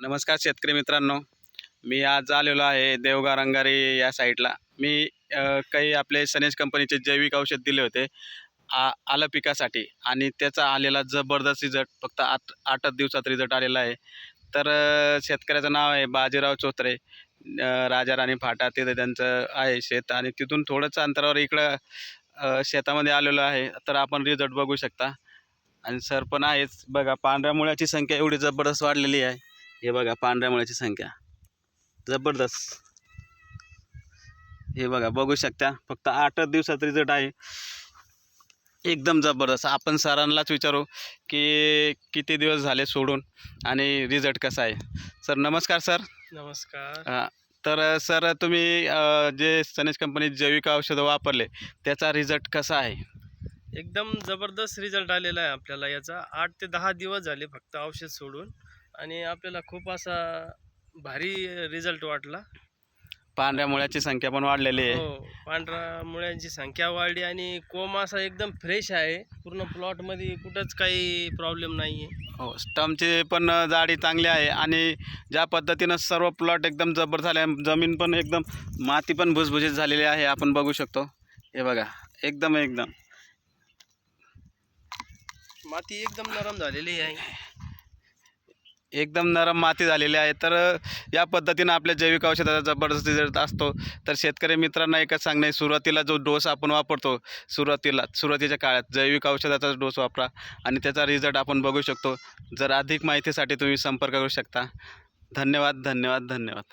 नमस्कार शेतकरी मित्रांनो. मी आज आलेलो आहे देवगार रंगारी या साईडला. मी काही आपले सनेज कंपनीचे जैविक औषध दिले होते आ आलं पिकासाठी. आणि त्याचा आलेला जबरदस्त रिझल्ट फक्त आठ आठच दिवसात रिझल्ट आलेला आहे. तर शेतकऱ्याचं नाव आहे बाजीराव चोत्रे. राजा राणी फाटा तिथे त्यांचं आहे शेत. आणि तिथून थोडंच अंतरावर इकडं शेतामध्ये आलेलो आहे. तर आपण रिझल्ट बघू शकता. आणि सर पण आहेच. बघा पांढऱ्या मुळ्याची संख्या एवढी जबरदस्त वाढलेली आहे. हे बघा पांढऱ्या मुळ्याची संख्या. जबरदस्त. हे बघा बघू शकता फक्त आठच दिवसात रिझल्ट आहे. एकदम जबरदस्त. आपण सरांनाच विचारू की किती दिवस झाले सोडून आणि रिझल्ट कसा आहे. सर नमस्कार सर. नमस्कार. अ, तर सर तुम्ही अ, जे सनेज कंपनी जैविक औषधं वापरले त्याचा रिझल्ट कसा आहे? एकदम जबरदस्त रिझल्ट आलेला आहे आपल्याला याचा. आठ ते दहा दिवस झाले फक्त औषध सोडून. आणि आपल्याला खूप असा भारी रिझल्ट वाटला. पांढऱ्या मुळ्याची संख्या पण वाढलेली आहे. हो पांढऱ्या मुळ्यांची संख्या वाढली आणि कोंब असा एकदम फ्रेश आहे. पूर्ण प्लॉटमध्ये कुठंच काही प्रॉब्लेम नाही आहे हो स्टमची पण जाडी चांगली आहे आणि ज्या पद्धतीनं सर्व प्लॉट एकदम जबर झाले आहे, जमीन पण एकदम माती पण भुसभुशीत झालेली आहे आपण बघू शकतो. हे बघा एकदम एकदम. माती एकदम नरम झालेली आहे. एकदम नरम माती झालेली आहे. तर या पद्धतीनं आपल्या जैविक औषधाचा जबरदस्त रिझल्ट असतो तर शेतकरी मित्रांना एकच सांगणे सुरुवातीला जो डोस आपण वापरतो सुरुवातीला सुरुवातीच्या काळात जैविक औषधाचा डोस वापरा आणि त्याचा रिझल्ट आपण बघू शकतो. जर अधिक माहितीसाठी तुम्ही संपर्क करू शकता. धन्यवाद धन्यवाद धन्यवाद.